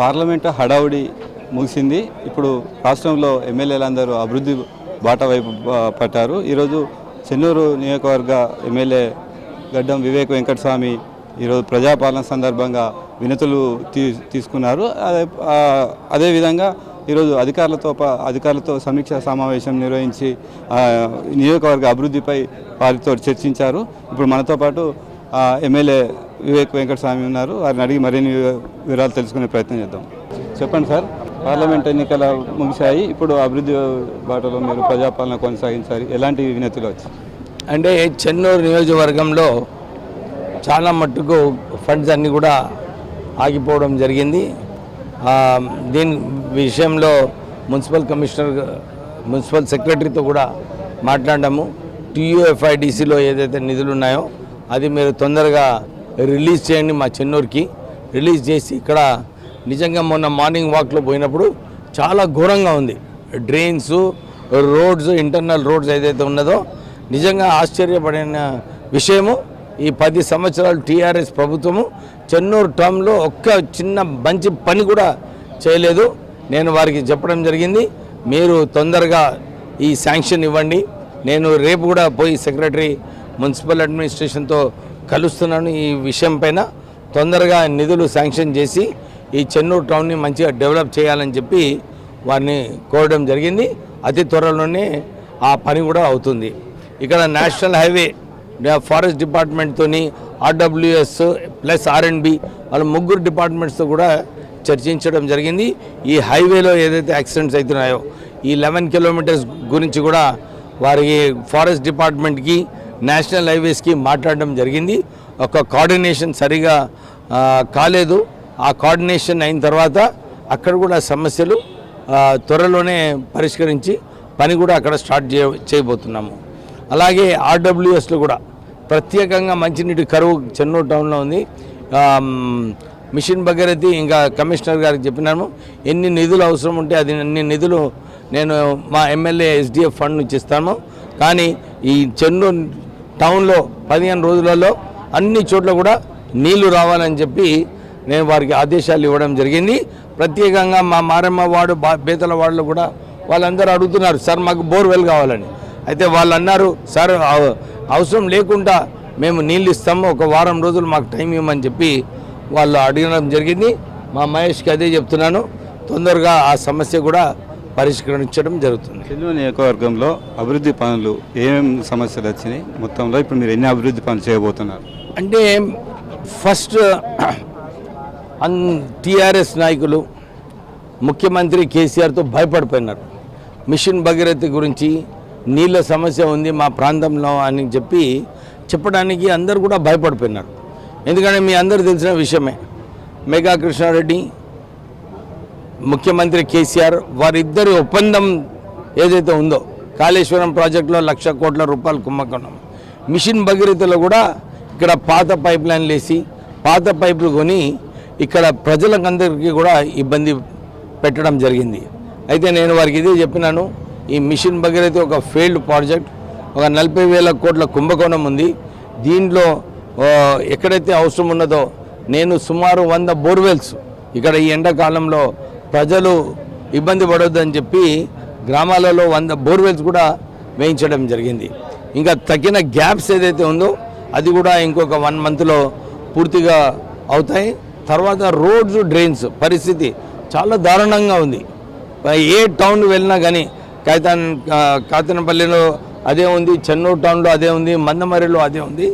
Parliament హడావుడి ముగిసింది. ఇప్పుడు రాష్ట్రంలో ఎమ్మెల్యేలందరూ అభివృద్ధి బాట వైపు పట్టారు. ఈరోజు చెన్నూరు నియోజకవర్గ ఎమ్మెల్యే గడ్డం వివేక్ వెంకటస్వామి ఈరోజు ప్రజాపాలన సందర్భంగా వినతులు తీ తీసుకున్నారు. అదే అదేవిధంగా ఈరోజు అధికారులతో అధికారులతో సమీక్ష సమావేశం నిర్వహించి నియోజకవర్గ అభివృద్ధిపై వారితో చర్చించారు. ఇప్పుడు మనతో పాటు ఎమ్మెల్యే వివేక్ వెంకటస్వామి ఉన్నారు. వారిని అడిగి మరిన్ని వివరాలు తెలుసుకునే ప్రయత్నం చేద్దాం. చెప్పండి సార్ పార్లమెంట్ ఎన్నికలు ముగిశాయి. ఇప్పుడు అభివృద్ధి బాటలో మీరు ప్రజాపాలన కొనసాగించాలి. ఎలాంటి వినతులు వచ్చాయి? అంటే చెన్నూరు నియోజకవర్గంలో చాలా మట్టుకు ఫండ్స్ అన్నీ కూడా ఆగిపోవడం జరిగింది. దీని విషయంలో మున్సిపల్ కమిషనర్ మున్సిపల్ సెక్రటరీతో కూడా మాట్లాడాము. టీయూఎఫ్ఐడిసిలో ఏదైతే నిధులు ఉన్నాయో అది మీరు తొందరగా రిలీజ్ చేయండి మా చెన్నూరుకి. రిలీజ్ చేసి ఇక్కడ నిజంగా మొన్న మార్నింగ్ వాక్లో పోయినప్పుడు చాలా ఘోరంగా ఉంది. డ్రైన్స్ రోడ్స్ ఇంటర్నల్ రోడ్స్ ఏదైతే ఉన్నదో నిజంగా ఆశ్చర్యపడిన విషయము. ఈ పది సంవత్సరాలు టీఆర్ఎస్ ప్రభుత్వము చెన్నూరు టర్మ్లో ఒక్క చిన్న మంచి పని కూడా చేయలేదు. నేను వారికి చెప్పడం జరిగింది మీరు తొందరగా ఈ శాంక్షన్ ఇవ్వండి. నేను రేపు కూడా పోయి సెక్రటరీ మున్సిపల్ అడ్మినిస్ట్రేషన్తో కలుస్తున్నాను ఈ విషయం పైన. తొందరగా నిధులు శాంక్షన్ చేసి ఈ చెన్నూరు టౌన్ని మంచిగా డెవలప్ చేయాలని చెప్పి వారిని కోరడం జరిగింది. అతి త్వరలోనే ఆ పని కూడా అవుతుంది. ఇక్కడ national highway forest డిపార్ట్మెంట్తోని RWS plus R and B వాళ్ళ ముగ్గురు డిపార్ట్మెంట్స్తో కూడా చర్చించడం జరిగింది. ఈ హైవేలో ఏదైతే యాక్సిడెంట్స్ అవుతున్నాయో ఈ లెవెన్ కిలోమీటర్స్ గురించి కూడా వారికి ఫారెస్ట్ డిపార్ట్మెంట్కి నేషనల్ హైవేస్కి మాట్లాడడం జరిగింది. ఒక కోఆర్డినేషన్ సరిగా కాలేదు. ఆ కోఆర్డినేషన్ అయిన తర్వాత అక్కడ కూడా సమస్యలు త్వరలోనే పరిష్కరించి పని కూడా అక్కడ స్టార్ట్ చేయ చేయబోతున్నాము. అలాగే ఆర్డబ్ల్యూఎస్లో కూడా ప్రత్యేకంగా మంచినీటి కరువు చెన్నూరు టౌన్లో ఉంది. మిషన్ భగీరథి ఇంకా కమిషనర్ గారికి చెప్పినాము. ఎన్ని నిధులు అవసరం ఉంటే అది అన్ని నిధులు నేను మా ఎమ్మెల్యే ఎస్డిఎఫ్ ఫండ్ నుంచి ఇస్తాము. కానీ ఈ చెన్నూరు టౌన్లో పదిహేను రోజులలో అన్ని చోట్ల కూడా నీళ్ళు రావాలని చెప్పి నేను వారికి ఆదేశాలు ఇవ్వడం జరిగింది. ప్రత్యేకంగా మా మారమ్మ వాడు బా బేతల వార్డులో కూడా వాళ్ళందరూ అడుగుతున్నారు సార్ మాకు బోర్వెల్ కావాలని. అయితే వాళ్ళు అన్నారు సార్ అవ- అవసరం లేకుండా మేము నీళ్ళు ఇస్తాము ఒక వారం రోజులు మాకు టైం ఇవ్వమని చెప్పి వాళ్ళు అడగడం జరిగింది. మా మహేష్కి అదే చెప్తున్నాను తొందరగా ఆ సమస్య కూడా పరిష్కరించడం జరుగుతుంది. చెన్నూరు నియోజకవర్గంలో అభివృద్ధి పనులు ఏమేమి సమస్యలు వచ్చినాయి? మొత్తంలో ఇప్పుడు మీరు ఎన్ని అభివృద్ధి పనులు చేయబోతున్నారు? అంటే ఫస్ట్ అన్ టీఆర్ఎస్ నాయకులు ముఖ్యమంత్రి కేసీఆర్తో భయపడిపోయినారు. మిషన్ భగీరథ గురించి నీళ్ళ సమస్య ఉంది మా ప్రాంతంలో అని చెప్పి చెప్పడానికి అందరు కూడా భయపడిపోయినారు. ఎందుకంటే మీ అందరు తెలిసిన విషయమే. మెగా కృష్ణారెడ్డి ముఖ్యమంత్రి కేసీఆర్ వారిద్దరి ఒప్పందం ఏదైతే ఉందో కాళేశ్వరం ప్రాజెక్టులో లక్ష కోట్ల రూపాయలు కుంభకోణం. మిషన్ భగీరథలో కూడా ఇక్కడ పాత పైప్ లైన్లు వేసి పాత పైపులు కొని ఇక్కడ ప్రజలకందరికీ కూడా ఇబ్బంది పెట్టడం జరిగింది. అయితే నేను వారికి ఇదే చెప్పినాను ఈ మిషన్ భగీరథ ఒక ఫెయిల్డ్ ప్రాజెక్ట్ ఒక నలభై వేల కోట్ల కుంభకోణం ఉంది. దీంట్లో ఎక్కడైతే అవసరం ఉన్నదో నేను సుమారు వంద బోర్వెల్స్ ఇక్కడ ఈ ఎండాకాలంలో ప్రజలు ఇబ్బంది పడొద్దని చెప్పి గ్రామాలలో వంద బోర్వెల్స్ కూడా వేయించడం జరిగింది. ఇంకా తగిన గ్యాప్స్ ఏదైతే ఉందో అది కూడా ఇంకొక వన్ మంత్లో పూర్తిగా అవుతాయి. తర్వాత రోడ్స్ డ్రైన్స్ పరిస్థితి చాలా దారుణంగా ఉంది. ఏ టౌన్ వెళ్ళినా కానీ కాగితాన్ కాతనపల్లిలో అదే ఉంది చెన్నూరు టౌన్లో అదే ఉంది మందమరిలో అదే ఉంది.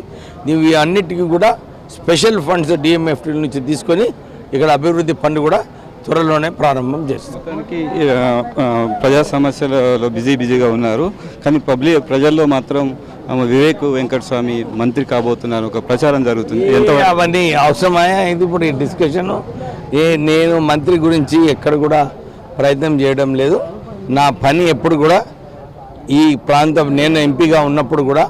ఇవి అన్నిటికీ కూడా స్పెషల్ ఫండ్స్ డిఎంఎఫ్టీ నుంచి తీసుకొని ఇక్కడ అభివృద్ధి ఫండ్ కూడా త్వరలోనే ప్రారంభం చేస్తాం. ప్రజా సమస్యలలో బిజీ బిజీగా ఉన్నారు. కానీ పబ్లిక్ ప్రజల్లో మాత్రం వివేక్ వెంకటస్వామి మంత్రి కాబోతున్నారు. ఒక ప్రచారం జరుగుతుంది. ఎంత అవన్నీ అవసరమా ఇది ఇప్పుడు ఈ డిస్కషన్. ఏ నేను మంత్రి గురించి ఎక్కడ కూడా ప్రయత్నం చేయడం లేదు. నా పని ఎప్పుడు కూడా ఈ ప్రాంతం నేను ఎంపీగా ఉన్నప్పుడు కూడా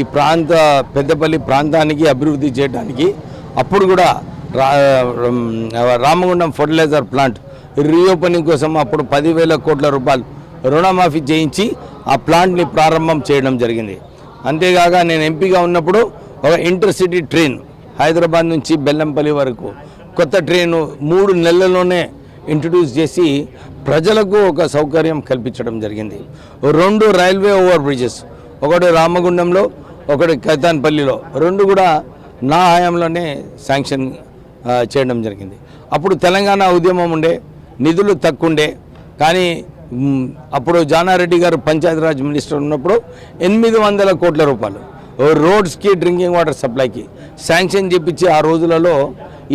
ఈ ప్రాంత పెద్దపల్లి ప్రాంతానికి అభివృద్ధి చేయడానికి అప్పుడు కూడా రామగుండం ఫర్టిలైజర్ ప్లాంట్ రీఓపెనింగ్ కోసం అప్పుడు పదివేల కోట్ల రూపాయలు రుణమాఫీ చేయించి ఆ ప్లాంట్ని ప్రారంభం చేయడం జరిగింది. అంతేకాక నేను ఎంపీగా ఉన్నప్పుడు ఒక ఇంటర్సిటీ ట్రైన్ హైదరాబాద్ నుంచి బెల్లంపల్లి వరకు కొత్త ట్రైను మూడు నెలల్లోనే ఇంట్రడ్యూస్ చేసి ప్రజలకు ఒక సౌకర్యం కల్పించడం జరిగింది. రెండు రైల్వే ఓవర్ బ్రిడ్జెస్ ఒకటి రామగుండంలో ఒకటి కైతాన్పల్లిలో రెండు కూడా నా హయాంలోనే శాంక్షన్ చేయడం జరిగింది. అప్పుడు తెలంగాణ ఉద్యమం ఉండే నిధులు తక్కువండే కానీ అప్పుడు జానారెడ్డి గారు పంచాయతీరాజ్ మినిస్టర్ ఉన్నప్పుడు ఎనిమిది వందల కోట్ల రూపాయలు. రోడ్స్కి డ్రింకింగ్ వాటర్ సప్లైకి శాంక్షన్ చేపించి ఆ రోజులలో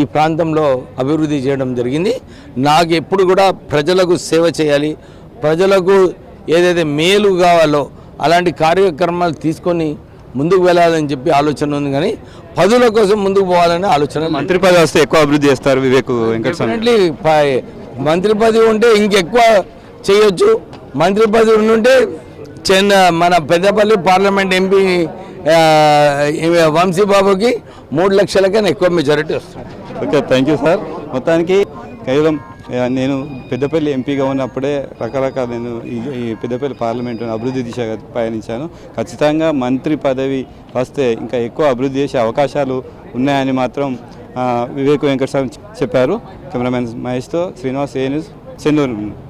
ఈ ప్రాంతంలో అభివృద్ధి చేయడం జరిగింది. నాకు ఎప్పుడు కూడా ప్రజలకు సేవ చేయాలి ప్రజలకు ఏదైతే మేలు కావాలో అలాంటి కార్యక్రమాలు తీసుకొని ముందుకు వెళ్ళాలని చెప్పి ఆలోచన ఉంది కానీ పదుల కోసం ముందుకు పోవాలనే ఆలోచన మంత్రి పదవి వస్తే ఎక్కువ అభివృద్ధి చేస్తారు వివేక్ వెంకటస్వామి మంత్రి పదవి ఉంటే ఇంకెక్కువ చేయొచ్చు. మంత్రి పదవి ఉంటే చెన్న మన పెద్దపల్లి పార్లమెంట్ ఎంపీ వంశీబాబుకి మూడు లక్షల కన్నా ఎక్కువ మెజారిటీ వస్తుంది. ఓకే థ్యాంక్ యూ సార్ మొత్తానికి కేవలం నేను పెద్దపల్లి ఎంపీగా ఉన్నప్పుడే రకరకాల నేను ఈ- ఈ పెద్దపల్లి పార్లమెంటును అభివృద్ధి దిశగా పయనించాను. ఖచ్చితంగా మంత్రి పదవి వస్తే ఇంకా ఎక్కువ అభివృద్ధి చేసే అవకాశాలు ఉన్నాయని మాత్రం వివేక్ వెంకటస్వామి చెప్పారు. కెమెరామెన్ మహేష్తో శ్రీనివాస్ ఏ న్యూస్ చెన్నూరు.